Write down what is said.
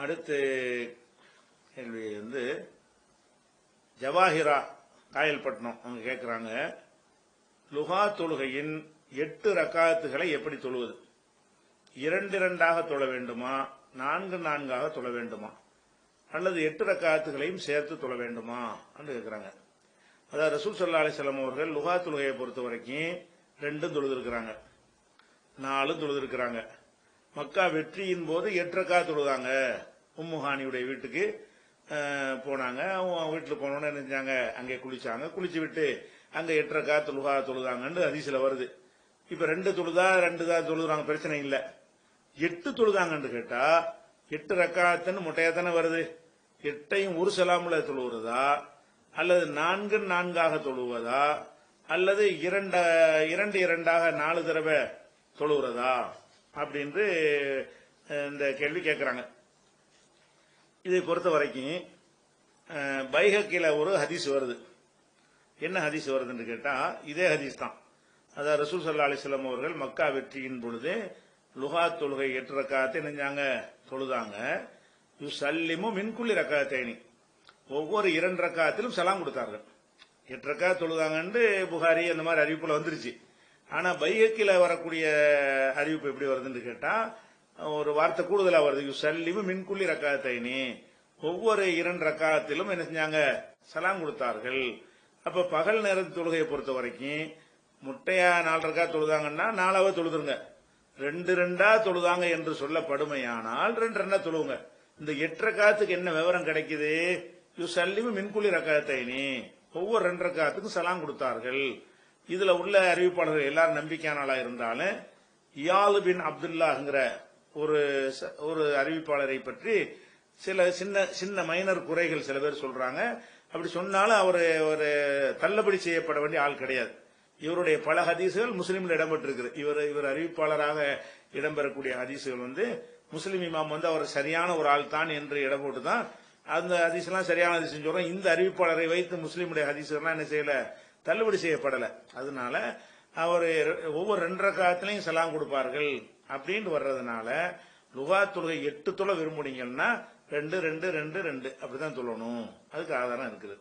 அடுத்து கேள்வி வந்து ஜவாஹிரா காயல்பட்டினம் அவங்க கேட்குறாங்க லுகா தொழுகையின் எட்டு ரக்காத்துகளை எப்படி தொழுவது? இரண்டு இரண்டாக தொழ வேண்டுமா? நான்கு நான்காக தொழ வேண்டுமா? அல்லது எட்டு ரக்காத்துகளையும் சேர்த்து தொழ வேண்டுமா? என்று கேட்குறாங்க அதாவது ரசூல் சல்லா அலிஸ்லாம் அவர்கள் லுகா தொழுகையை பொறுத்த வரைக்கும் ரெண்டும் தொழுதுருக்கிறாங்க. நாலும் தொழுதுருக்கிறாங்க. மக்கா வெற்றியின் போது எட்டரைக்கா தொழுதாங்க. உம்முஹானியுடைய வீட்டுக்கு போனாங்க. அவங்க வீட்டில் போனோன்னு நினைச்சாங்க அங்கே குளிச்சாங்க. குளிச்சு விட்டு அங்கே எட்டரைக்கா தொழுகா தொழுதாங்கன்னு அதிசல வருது. இப்போ ரெண்டு தொழுதா ரெண்டு தான் தொழுதுறாங்க. பிரச்சனை இல்லை. எட்டு தொழுதாங்கன்னு கேட்டா எட்டு ரக்காத்துன்னு முட்டையா தானே வருது. எட்டையும் ஒரு சலாமுல தொழுவுறதா? அல்லது நான்கு நான்காக தொழுவதா? அல்லது இரண்ட இரண்டு இரண்டாக நாலு தடவை தொழுவுறதா? அப்படின்ட்டு இந்த கேள்வி கேட்குறாங்க இதை பொறுத்த வரைக்கும் பைஹக்கில் பைஹக்கில ஒரு ஹதீஸ் வருது. என்ன ஹதீஸ் வருதுன்னு கேட்டால் இதே ஹதீஸ் தான். அதாவது ரசூல் சல்லா அலிஸ்லாம் அவர்கள் மக்கா வெற்றியின் பொழுது லுகா தொழுகை எட்டு ரக்காத்தை நெஞ்சாங்க தொழுதாங்க. யு சல்லிமு மின்குள்ளி ரக்காத்தேனி. ஒவ்வொரு இரண்டு ரக்காத்திலும் சலாம் கொடுத்தார்கள். எட்டு ரக்கா தொழுதாங்கன்ட்டு புகாரி அந்த மாதிரி அறிவிப்பில் வந்துருச்சு. ஆனா பைஹக்கில வரக்கூடிய அறிவிப்பு எப்படி வருதுன்னு கேட்டா ஒரு வார்த்தை கூடுதலா வருது. யு சல்லிமு மின்குள்ளி ரக்காத்தைனி. ஒவ்வொரு இரண்டு ரக்காத்திலும் என்ன செஞ்சாங்க? சலாம் கொடுத்தார்கள். அப்ப பகல் நேரத்து தொழுகையை பொறுத்த வரைக்கும் முட்டையா நாலு ரக்கா தொழுதாங்கன்னா நாலாவது தொழுதுருங்க. ரெண்டு ரெண்டா தொழுதாங்க என்று சொல்லப்படுமையானால் ரெண்டு ரெண்டா தொழுவுங்க. இந்த எட்டு காத்துக்கு என்ன விவரம் கிடைக்குது? யூ சல்லிமு மின்குள்ளி ரக்காத்தைனி. ஒவ்வொரு ரெண்டு ரக்காத்துக்கும் சலாம் கொடுத்தார்கள். இதுல உள்ள அறிவிப்பாளர்கள் எல்லாரும் நம்பிக்கையானாலா இருந்தாலும் இயாலு பின் அப்துல்லாங்கிற ஒரு ச- ஒரு அறிவிப்பாளரை பற்றி சில சின்ன சின்ன மைனர் குறைகள் சில பேர் சொல்றாங்க. அப்படி சொன்னாலும் அவர் ஒரு தள்ளுபடி செய்யப்பட வேண்டிய ஆள் கிடையாது. இவருடைய பல ஹதீசுகள் முஸ்லீம்ல இடம்பெற்றிருக்குது. இவர் இவர் அறிவிப்பாளராக இடம்பெறக்கூடிய ஹதீசுகள் வந்து முஸ்லீம் இமாம் வந்து அவர் சரியான ஒரு ஆள் தான் என்று இடம் போட்டு தான் அந்த ஹதீஸ்லாம் சரியான ஹதீஸ் சொல்றோம். இந்த அறிவிப்பாளரை வைத்து முஸ்லீமுடைய ஹதீசுகள்லாம் என்ன செய்யல? தள்ளுபடி செய்யப்படலை. அதனால அவர் ஒவ்வொரு ரெண்டரை காலத்திலையும் சலாம் கொடுப்பார்கள் அப்படின்னு வர்றதுனால லுகா தொழுகை எட்டு தொலை விரும்புனீங்கன்னா ரெண்டு ரெண்டு ரெண்டு ரெண்டு அப்படிதான் சொல்லணும் அதுக்கு ஆதாரம் இருக்குது.